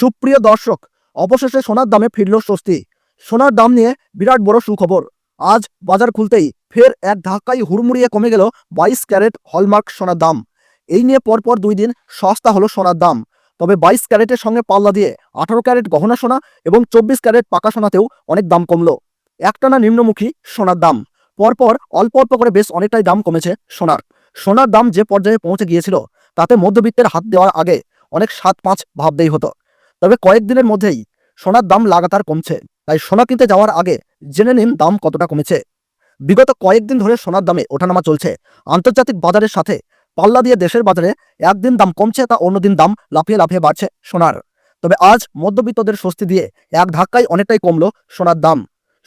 সুপ্রিয় দর্শক, অবশেষে সোনার দামে ফিরল স্বস্তি। সোনার দাম নিয়ে বিরাট বড় সুখবর। আজ বাজার খুলতেই ফের এক ধাক্কায় হুড়মুড়িয়ে কমে গেল বাইশ ক্যারেট হলমার্ক সোনার দাম। এই নিয়ে পরপর দুই দিন সস্তা হলো সোনার দাম। তবে বাইশ ক্যারেটের সঙ্গে পাল্লা দিয়ে আঠারো ক্যারেট গহনা সোনা এবং চব্বিশ ক্যারেট পাকা সোনাতেও অনেক দাম কমলো। একটানা নিম্নমুখী সোনার দাম। পরপর অল্প অল্প করে বেশ অনেকটাই দাম কমেছে সোনার। সোনার দাম যে পর্যায়ে পৌঁছে গিয়েছিল, তাতে মধ্যবিত্তের হাত দেওয়ার আগে অনেক সাত পাঁচ ভাবতেই হতো। তবে কয়েকদিনের মধ্যেই সোনার দাম লাগাতার কমছে, তাই সোনা কিনতে যাওয়ার আগে জেনে নিন দাম কতটা কমেছে। বিগত কয়েকদিন ধরে সোনার দামে ওঠানামা চলছে। আন্তর্জাতিক বাজারের সাথে পাল্লা দিয়ে দেশের বাজারে একদিন দাম কমছে, তা অন্যদিন দাম লাফিয়ে লাফিয়ে বাড়ছে সোনার। তবে আজ মধ্যবিত্তদের স্বস্তি দিয়ে এক ধাক্কায় অনেকটাই কমলো সোনার দাম।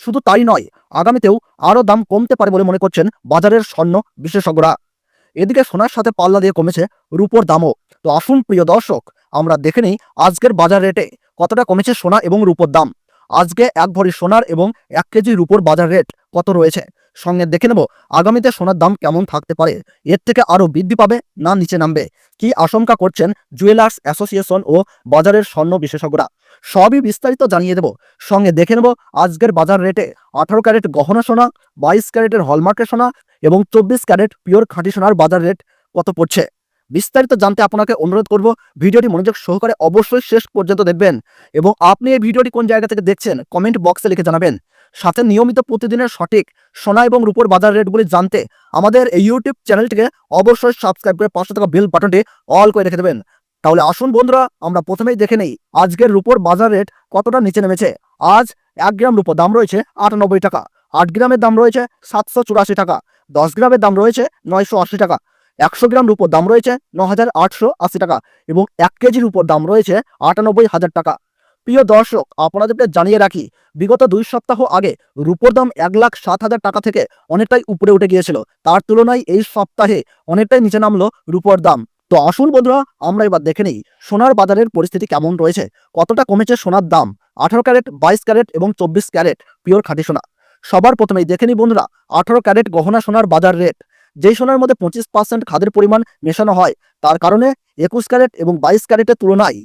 শুধু তাই নয়, আগামীতেও আরও দাম কমতে পারে বলে মনে করছেন বাজারের স্বর্ণ বিশেষজ্ঞরা। এদিকে সোনার সাথে পাল্লা দিয়ে কমেছে রূপোর দামও। তো আসুন প্রিয় দর্শক আমরা দেখে নিই আজকের বাজার রেটে কতটা কমেছে সোনা এবং রূপোর দাম। আজকে এক ভরি সোনার এবং এক কেজি রূপোর বাজার রেট কত রয়েছে? সঙ্গে দেখে নেব আগামীতে সোনার দাম কেমন থাকতে পারে, এর থেকে আরও বৃদ্ধি পাবে না নিচে নামবে। কি আশঙ্কা করছেন জুয়েলার্স অ্যাসোসিয়েশন ও বাজারের স্বর্ণ বিশেষজ্ঞরা? সবই বিস্তারিত জানিয়ে দেব। সঙ্গে দেখে নেব আজকের বাজার রেটে আঠারো ক্যারেট গহনা সোনা, বাইশ ক্যারেটের হলমার্কের সোনা এবং চব্বিশ ক্যারেট পিওর খাঁটি সোনার বাজার রেট কত পড়ছে। বিস্তারিত জানতে আপনাকে অনুরোধ করব, ভিডিওটি মনোযোগ সহকারে অবশ্যই শেষ পর্যন্ত দেখবেন এবং আপনি এই ভিডিওটি কোন জায়গা থেকে দেখছেন কমেন্ট বক্সে লিখে জানাবেন। সাথে নিয়মিত প্রতিদিনের সঠিক সোনা এবং রূপোর বাজার রেটগুলি জানতে আমাদের এই ইউটিউব চ্যানেলটিকে অবশ্যই সাবস্ক্রাইব করে পাশে থাকা বেল বাটনটি অল করে রেখে দেবেন। তাহলে আসুন বন্ধুরা, আমরা প্রথমেই দেখে নেই আজকের রূপোর বাজার রেট কতটা নিচে নেমেছে। আজ এক গ্রাম রূপোর দাম রয়েছে আটানব্বই টাকা, আট গ্রামের দাম রয়েছে সাতশো চুরাশি টাকা, দশ গ্রামের দাম রয়েছে নয়শো আশি টাকা। একশো গ্রাম রূপোর দাম রয়েছে ন হাজার আটশো আশি টাকা এবং এক কেজির উপর দাম রয়েছে আটানব্বই হাজার টাকা। প্রিয় দর্শক আপনাদেরকে জানিয়ে রাখি, বিগত দুই সপ্তাহ আগে রূপোর দাম এক লাখ সাত হাজার টাকা থেকে অনেকটাই উপরে উঠে গিয়েছিল। তার তুলনায় এই সপ্তাহে অনেকটাই নিচে নামলো রূপোর দাম। তো আসুন বন্ধুরা, আমরা এবার দেখে নিই সোনার বাজারের পরিস্থিতি কেমন রয়েছে, কতটা কমেছে সোনার দাম, আঠারো ক্যারেট, বাইশ ক্যারেট এবং চব্বিশ ক্যারেট, পিওর খাঁটি সোনা। সবার প্রথমেই দেখে নিই বন্ধুরা, আঠারো ক্যারেট গহনা সোনার বাজার রেট। যেই সোনার মধ্যে পঁচিশ পার্সেন্ট খাদের পরিমাণ মেশানো হয়, তার কারণে একুশ ক্যারেট এবং বাইশ ক্যারেটের তুলনায়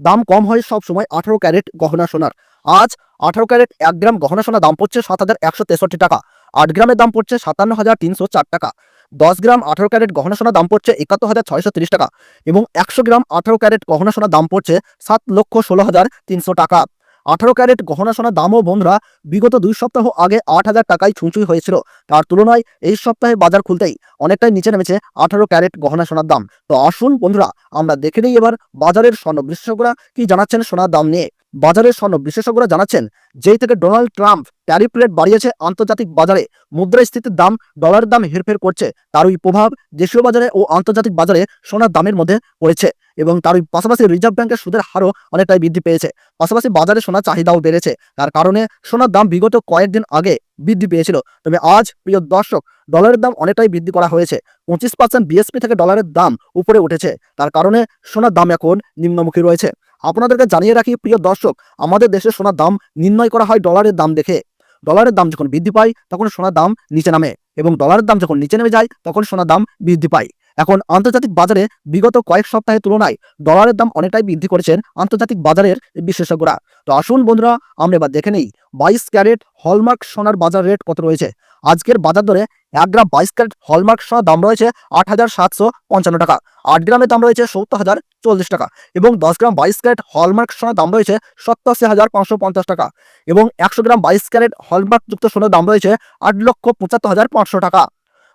দাম কম হয় সব সময় আঠারো ক্যারেট গহনা সোনার। আজ আঠারো ক্যারেট এক গ্রাম গহনা সোনা দাম পড়ছে সাত হাজার একশো তেষট্টি টাকা, আট গ্রামের দাম পড়ছে সাতান্ন হাজার তিনশো চার টাকা, দশ গ্রাম আঠারো ক্যারেট গহনা সোনা দাম পড়ছে একাত্তর হাজার ছয়শো তিরিশ টাকা এবং একশো গ্রাম আঠারো ক্যারেট গহনা সোনা দাম পড়ছে সাত লক্ষ ষোলো হাজার তিনশো টাকা। আঠারো ক্যারেট গহনা সোনার দামও বন্ধুরা, বিগত দুই সপ্তাহ আগে আট হাজার টাকায় ছুঁচুই হয়েছিল। তার তুলনায় এই সপ্তাহে বাজার খুলতেই অনেকটাই নিচে নেমেছে আঠারো ক্যারেট গহনা সোনার দাম। তো আসুন বন্ধুরা, আমরা দেখে নিই এবার বাজারের স্বর্ণ বিশেষজ্ঞরা কি জানাচ্ছেন সোনার দাম নিয়ে। বাজারের স্বর্ণ বিশেষজ্ঞরা জানাচ্ছেন, যেই থেকে ডোনাল্ড ট্রাম্প ট্যারিফ রেট বাড়িয়েছে আন্তর্জাতিক বাজারে, মুদ্রাস্ফীতির দাম ডলারের দাম হেরফের করছে। তারই প্রভাব দেশীয় বাজারে ও আন্তর্জাতিক বাজারে সোনার দামের মধ্যে পড়েছে এবং তারই পাশাপাশি রিজার্ভ ব্যাংকের সুদের হারও অনেকটাই বৃদ্ধি পেয়েছে। পাশাপাশি বাজারে সোনার চাহিদাও বেড়েছে তার কারণে সোনার দাম বিগত কয়েকদিন আগে বৃদ্ধি পেয়েছিল। তবে আজ, প্রিয় দর্শক, ডলারের দাম অনেকটাই বৃদ্ধি করা হয়েছে। পঁচিশ পার্সেন্ট বিএসপি থেকে ডলারের দাম উপরে উঠেছে, তার কারণে সোনার দাম এখন নিম্নমুখী রয়েছে। আপনাদেরকে জানিয়ে রাখি, প্রিয় দর্শক, আমাদের দেশে সোনার দাম নির্ণয় করা হয় ডলারের দাম দেখে। ডলারের দাম যখন বৃদ্ধি পায়, তখন সোনার দাম নিচে নামে এবং ডলারের দাম যখন নিচে নেমে যায়, তখন সোনার দাম বৃদ্ধি পায়। এখন আন্তর্জাতিক বাজারে বিগত কয়েক সপ্তাহের তুলনায় ডলারের দাম অনেকটাই বৃদ্ধি করেছেন আন্তর্জাতিক বাজারের বিশেষজ্ঞরা। তো আসুন বন্ধুরা, আমরা এবার দেখে নেই, বাইশ ক্যারেট হলমার্ক সোনার বাজার রেট কত রয়েছে? আজকের বাজার দরে এক গ্রাম বাইশ ক্যারেট হলমার্ক সোনার দাম রয়েছে আট হাজার সাতশো পঞ্চান্ন টাকা। আট গ্রামের দাম রয়েছে সত্তর হাজার চল্লিশ টাকা এবং দশ গ্রাম বাইশ ক্যারেট হলমার্ক সোনার দাম রয়েছে সত্তরশি হাজার পাঁচশো পঞ্চাশ টাকা এবং একশো গ্রাম বাইশ ক্যারেট হলমার্ক যুক্ত সোনার দাম রয়েছে আট লক্ষ পঁচাত্তর হাজার পাঁচশো টাকা।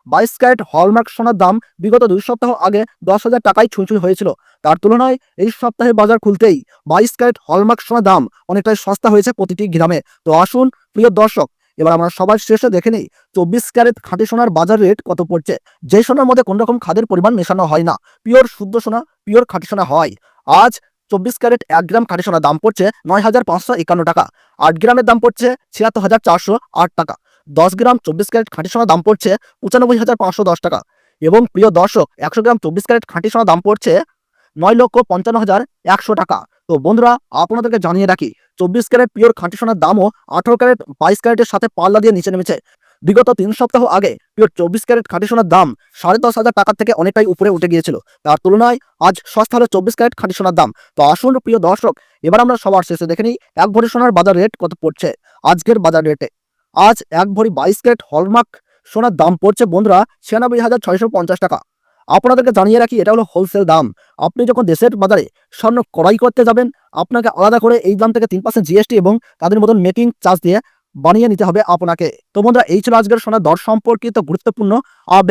বাইশ ক্যারেট হলমার্ক সোনার দাম বিগত দুই সপ্তাহ আগে দশ হাজার টাকায় ছুঁচুই হয়েছিল। তার তুলনায় এই সপ্তাহে বাজার খুলতেই বাইশ ক্যারেট হলমার্ক সোনার দাম অনেকটাই সস্তা হয়েছে প্রতিটি গ্রামে। তো আসুন, প্রিয় দর্শক এবার আমরা সবার শেষে দেখে নিই, চব্বিশ ক্যারেট খাঁটি সোনার বাজার রেট কত পড়ছে? যে সোনার মধ্যে কোন রকম খাদের পরিমাণ মেশানো হয় না পিওর শুদ্ধ সোনা পিওর খাঁটি সোনা হয়। আজ চব্বিশ ক্যারেট এক গ্রাম খাঁটি সোনার দাম পড়ছে নয় হাজার পাঁচশো একান্ন টাকা, আট গ্রামের দাম পড়ছে ছিয়াত্তর হাজার চারশো আট টাকা, দশ গ্রাম চব্বিশ ক্যারেট খাঁটি সোনার দাম পড়ছে পঁচানব্বই হাজার পাঁচশো দশ টাকা এবং প্রিয় দর্শক, একশো গ্রাম চব্বিশ ক্যারেট খাঁটি সোনার দাম পড়ছে নয় লক্ষ পঞ্চান্ন হাজার একশো টাকা। তো বন্ধুরা, আপনাদেরকে জানিয়ে রাখি, চব্বিশ ক্যারেট পিওর খাঁটি সোনার দামও আঠারো ক্যারেট বাইশ ক্যারেটের সাথে পাল্লা দিয়ে নিচে নেমেছে। বিগত তিন সপ্তাহ আগে পিওর চব্বিশ ক্যারেট খাঁটি সোনার দাম সাড়ে দশ হাজার টাকার থেকে অনেকটাই উপরে উঠে গিয়েছিল। তার তুলনায় আজ সস্তা হলো চব্বিশ ক্যারেট খাঁটি সোনার দাম। তো আসুন প্রিয় দর্শক, এবার আমরা সবার শেষে দেখে নিই, এক ভরি সোনার বাজার রেট কত পড়ছে আজকের বাজার রেটে। আজ এক ভরি বাইশ ক্যারেট হলমার্ক সোনার দাম পড়ছে বন্ধুরা ছিয়ানব্বই হাজার ছয়শো পঞ্চাশ টাকা। আপনাদেরকে জানিয়ে রাখি, এটা হলো হোলসেল দাম। আপনি যখন দেশের বাজারে স্বর্ণ ক্রয় করতে যাবেন, আপনাকে আলাদা করে এই দাম থেকে তিন পার্সেন্ট জিএসটি এবং তাদের মতন মেকিং চার্জ দিয়ে বানিয়ে নিতে হবে আপনাকে। তো বন্ধুরা, এই ছিল আজকের সোনার দর সম্পর্কিত গুরুত্বপূর্ণ